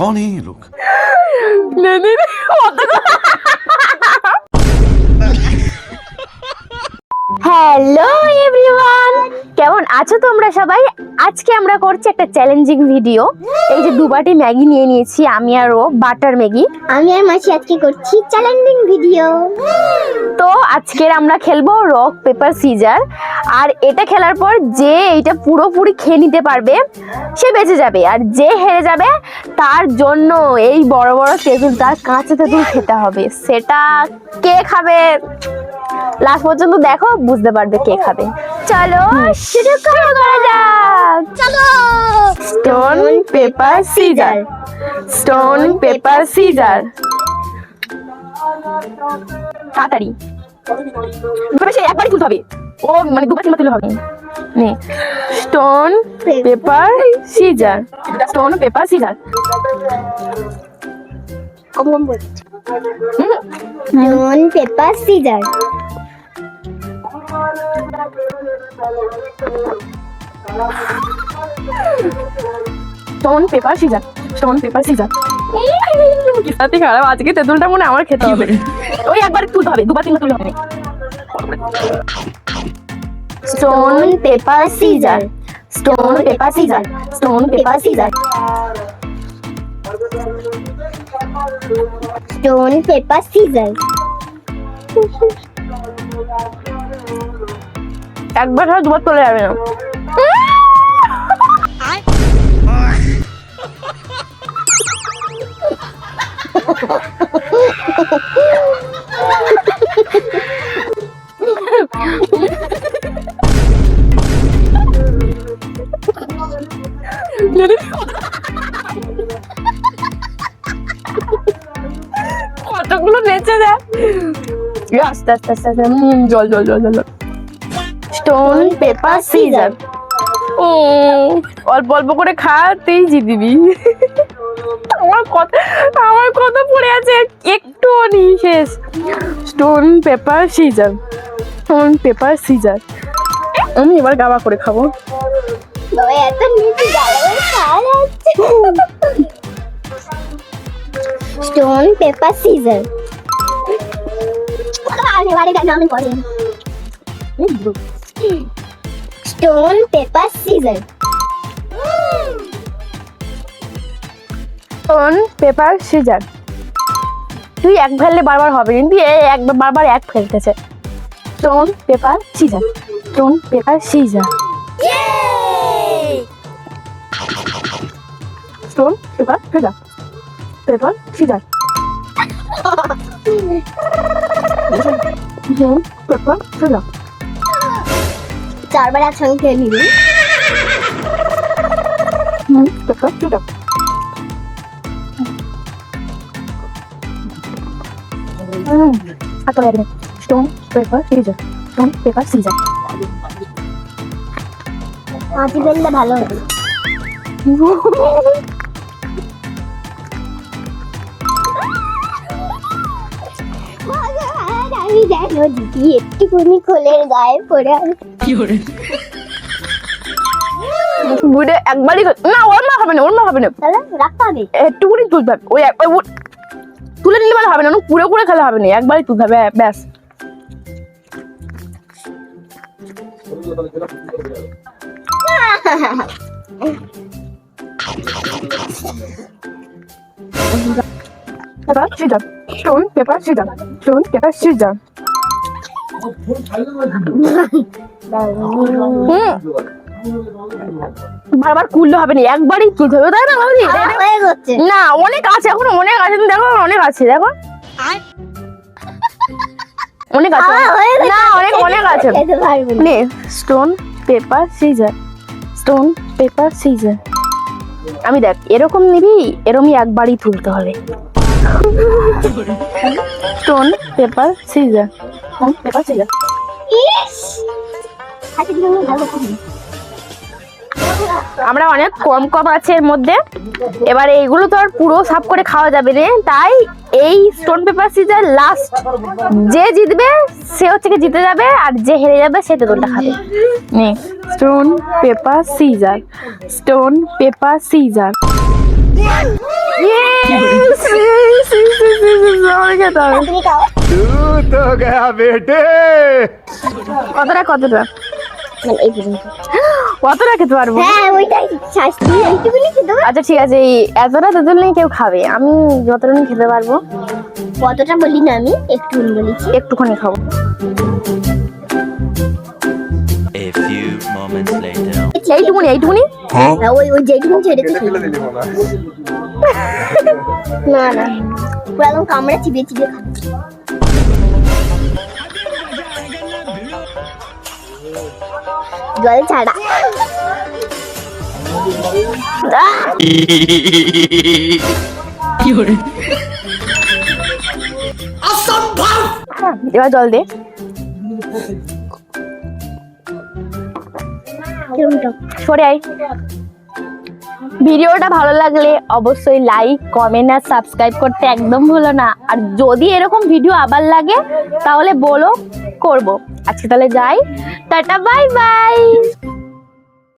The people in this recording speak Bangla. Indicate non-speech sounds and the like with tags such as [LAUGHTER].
कौन है ये लोग হ্যালো এভরিওয়ান কেমন আছো তোমরা সবাই আজকে আমরা করছি একটা চ্যালেঞ্জিং ভিডিও এই যে দুবাটি ম্যাগি নিয়ে নিয়েছি আমি আর ও বাটার ম্যাগি আমি আর মাসি আজকে করছি চ্যালেঞ্জিং ভিডিও তো আজকের আমরা খেলবো রক পেপার সিজার আর এটা খেলার পর যে এইটা পুরোপুরি খেয়ে নিতে পারবে সে বেঁচে যাবে। আর যে হেরে যাবে তার জন্য এই বড় বড় তেঁতুল তার কাঁচা তেঁতুল খেতে হবে। সেটা কে খাবে? লাস্ট পর্যন্ত দেখো বুঝতে পারবে কে খাবে। চলো শুরু করা যাক। চলো। Stone paper scissor stone paper scissor তাড়াতাড়ি। তবে সে একবারই তুলতে হবে। ও মানে দুবার তিনবার তুলে হবে। নে। Stone paper scissor stone paper scissor নুন paper scissor stone paper scissor stone paper scissor কিসাতে খারাপ? আজকে তেঁতুলটা মনে আমার খেতে হবে। ওই একবার তুলতে হবে, দুবার তিনবার তুলতে হবে। Stone paper scissor stone paper scissor stone paper scissor stone paper scissor একবার হয় দুবার চলে যাবে না। কতগুলো নেচে দেয়। আস্তে আস্তে আস্তে আস্তে জল জল জল জল স্টোন পেপার সিজার ও অল্প অল্প করে খাতেই জিতবি আমার কথা আমার কথা পড়ে আছে একটু নি শেষ। Stone paper scissor stone paper scissor আমি এবার গাবা করে খাব। ওই এত নিচে গালাবার খাওয়া যাচ্ছে স্টোন পেপার সিজার আরে বারে কেন আমি করি stone paper scissor stone paper scissor তুই এক ফেললে বারবার হবে, কিন্তু এ একবার বারবার এক ফেলতেছে। Stone paper scissor stone paper scissor stone paper scissor paper scissor stone paper scissor চারবার একসঙ্গে খেয়ে নিবি। পেপার আর stone paper scissor stone paper scissor হাঁচি ফেললে ভালো হবে। আমি দেখো দিদি একটুখানি খোলের গায়ে পড়ে। বুড়ে একবারই না ওর মা হবে না ওর মা হবে না। তাহলে রাখতে হবে একটুকুনি তুলতে হবে। ওই তুলে নিলে মানে হবে না পুরো করে খেলে হবে না একবারই তুলতে হবে ব্যাস, ব্যাস। [LAUGHS] Paper scissor. Stone paper scissor. Stone paper scissor. বারবার কুললে হবে না একবারই হবে। তাই না না অনেক আছে এখন অনেক আছে দেখো অনেক আছে দেখো। অনেক আছে। না অনেক অনেক আছে। নে। Stone paper scissor stone paper scissor আমি দেখ এরকম নিবি এরমই একবারই তুলতে হবে। Stone paper scissor stone paper scissor. আমরা অনেক কম কম আছে এর মধ্যে। এবার এইগুলো তো আর পুরো সাফ করে খাওয়া যাবে না তাই এই স্টোন পেপার সিজার লাস্ট যে জিতবে সে হচ্ছে কি জিতে যাবে আর যে হেরে যাবে সে তেঁতুলটা খাবে। নে stone paper scissor stone paper scissor খেতে বেটে। কতটা কতটা কতটা খেতে পারব? হ্যাঁ, আচ্ছা ঠিক আছে এই এতটা নিয়ে কেউ খাবে। আমি যতটা খেতে পারব। কতটা বলি না আমি একটু একটুখানি খাব। এইটুকুনি। হ্যাঁ, ওই ওই ছেড়ে না না। পুরো একদম কামড়ে চিবিয়ে চিবিয়ে খাচ্ছি। জল ছাড়া। এবার জল দে। [LAUGHS] সরে আয়। ভিডিওটা ভালো লাগলে অবশ্যই লাইক কমেন্ট আর সাবস্ক্রাইব করতে একদম ভুলো না। আর যদি এরকম ভিডিও আবার লাগে, তাহলে বলো, করব। আজকে তাহলে যাই। Tata bye bye